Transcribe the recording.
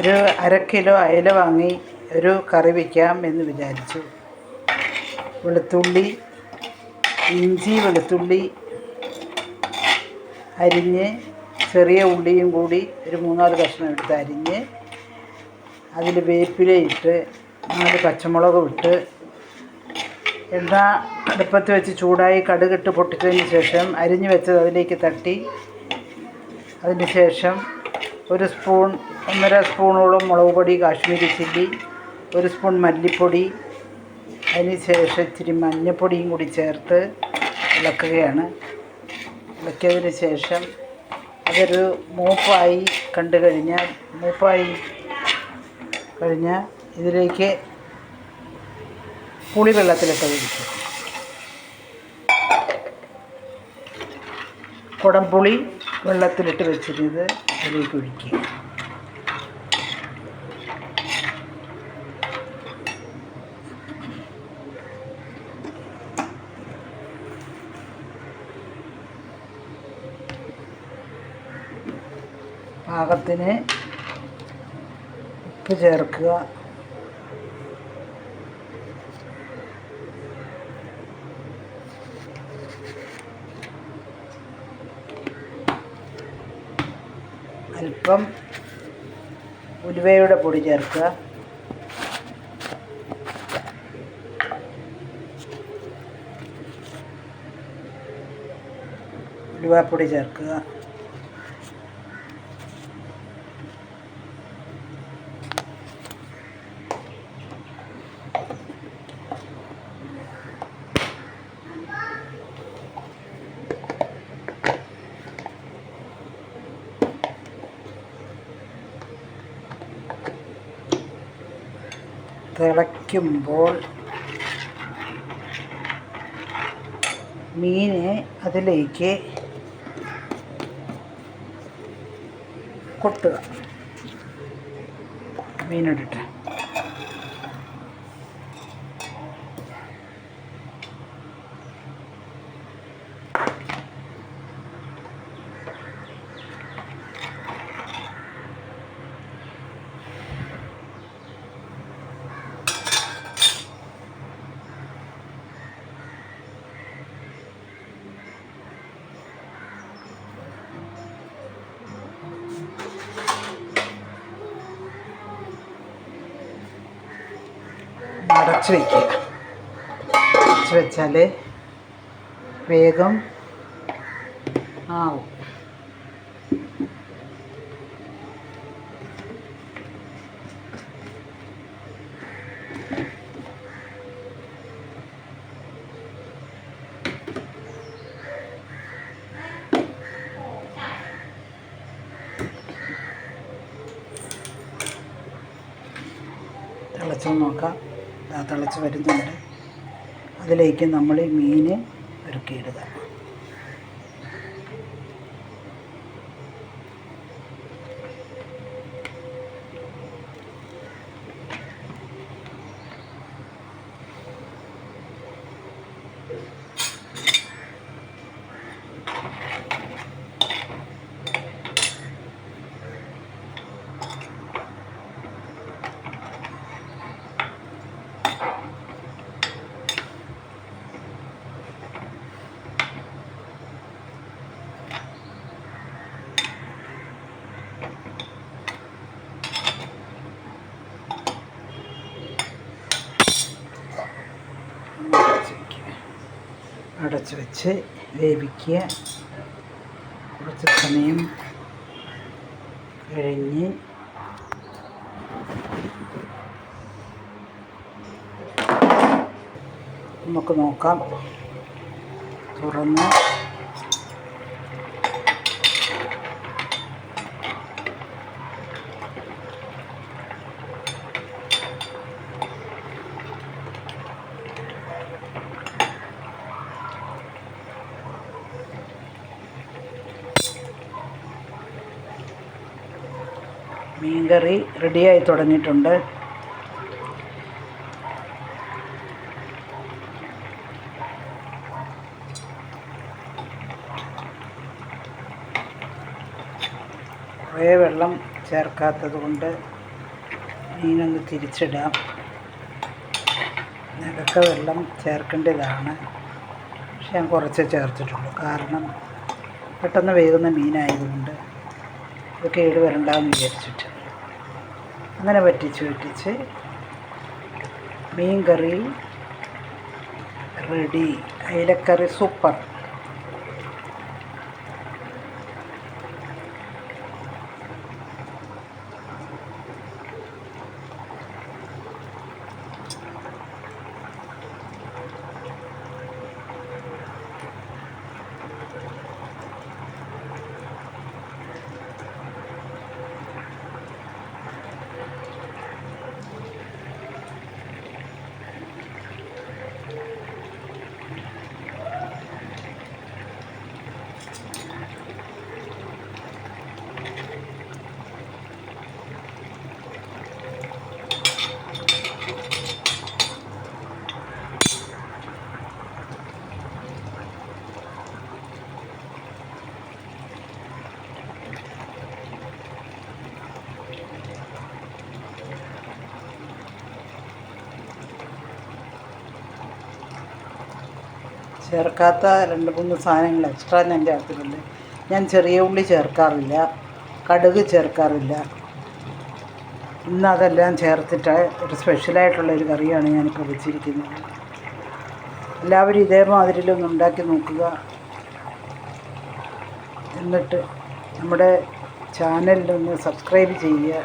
ഒരു അര കിലോ അയല വാങ്ങി ഒരു കറി വയ്ക്കാം എന്ന് വിചാരിച്ചു. വെളുത്തുള്ളി ഇഞ്ചി വെളുത്തുള്ളി അരിഞ്ഞ് ചെറിയ ഉള്ളിയും കൂടി ഒരു മൂന്നാൽ കഷ്ണം എടുത്ത് അരിഞ്ഞ് അതിൽ വേപ്പില ഇട്ട് നാല് പച്ചമുളക് ഇട്ട് എണ്ണ അടുപ്പത്ത് വെച്ച് ചൂടായി കടുകിട്ട് പൊട്ടിച്ചതിന് ശേഷം അരിഞ്ഞു വെച്ചത് അതിലേക്ക് തട്ടി. അതിന് ശേഷം ഒരു സ്പൂൺ ഒന്നര സ്പൂണോളം മുളക് പൊടി കാശ്മീരി ചില്ലി ഒരു സ്പൂൺ മല്ലിപ്പൊടി അതിന് ശേഷം ഇച്ചിരി മഞ്ഞൾപ്പൊടിയും കൂടി ചേർത്ത് ഇളക്കുകയാണ്. ഇളക്കിയതിന് ശേഷം അതൊരു മൂപ്പായി കണ്ടു കഴിഞ്ഞാൽ മൂപ്പായി കഴിഞ്ഞാൽ ഇതിലേക്ക് പുളി വെള്ളത്തിലൊക്കെ ഒഴിക്കും. കുടംപുളി വെള്ളത്തിലിട്ട് വെച്ചിരുന്നത് അതിലേക്ക് ഒഴിക്കുക. പാകത്തിന് ഉപ്പ് ചേർക്കുക. അല്പം ഉലുവയുടെ പൊടി ചേർക്കുക. ഉലുവാപ്പൊടി ചേർക്കുക. തിളയ്ക്കുമ്പോൾ മീന് അതിലേക്ക് കൊട്ടുക. മീനിട്ടിട്ട്. അടച്ച് വയ്ക്കുക അടച്ച് വെച്ചാൽ വേഗം ആവും. തിളച്ചു നോക്കാം. തിളച്ച് വരുന്നുണ്ട്. അതിലേക്ക് നമ്മൾ ഈ മീൻ ഒരുക്കിയിടുക അടച്ച് വയ്ക്കുക അടച്ച് വെച്ച് വേവിക്കുക. കുറച്ച് സമയം കഴിഞ്ഞ് നമുക്ക് നോക്കാം. തുറന്ന് മീൻകറി റെഡിയായി തുടങ്ങിയിട്ടുണ്ട്. കുറേ വെള്ളം ചേർക്കാത്തത് കൊണ്ട് മീനൊന്ന് തിരിച്ചിടാം. നിരക്ക വെള്ളം ചേർക്കേണ്ടതാണ്. പക്ഷെ ഞാൻ കുറച്ചേ ചേർത്തിട്ടുള്ളൂ. കാരണം പെട്ടെന്ന് വേകുന്ന മീനായതുകൊണ്ട്. ഇത് കേട് വരണ്ടെന്ന് വിചാരിച്ചിട്ട്. അങ്ങനെ വറ്റിച്ച് വറ്റിച്ച് മീൻ കറി റെഡി. അയിലക്കറി സൂപ്പർ. ചേർക്കാത്ത രണ്ട് മൂന്ന് സാധനങ്ങൾ എക്സ്ട്രാ ഞാൻ ചേർത്തിട്ടുണ്ട്. ഞാൻ ചെറിയ ഉള്ളി ചേർക്കാറില്ല. കടുക് ചേർക്കാറില്ല. ഇന്ന് അതെല്ലാം ചേർത്തിട്ട് ഒരു സ്പെഷ്യലായിട്ടുള്ള ഒരു കറിയാണ് ഞാൻ ഞാനിപ്പോൾ വെച്ചിരിക്കുന്നത്. എല്ലാവരും ഇതേമാതിരിയിലൊന്ന് ഉണ്ടാക്കി നോക്കുക. എന്നിട്ട് നമ്മുടെ ചാനലിലൊന്ന് സബ്സ്ക്രൈബ് ചെയ്യുക.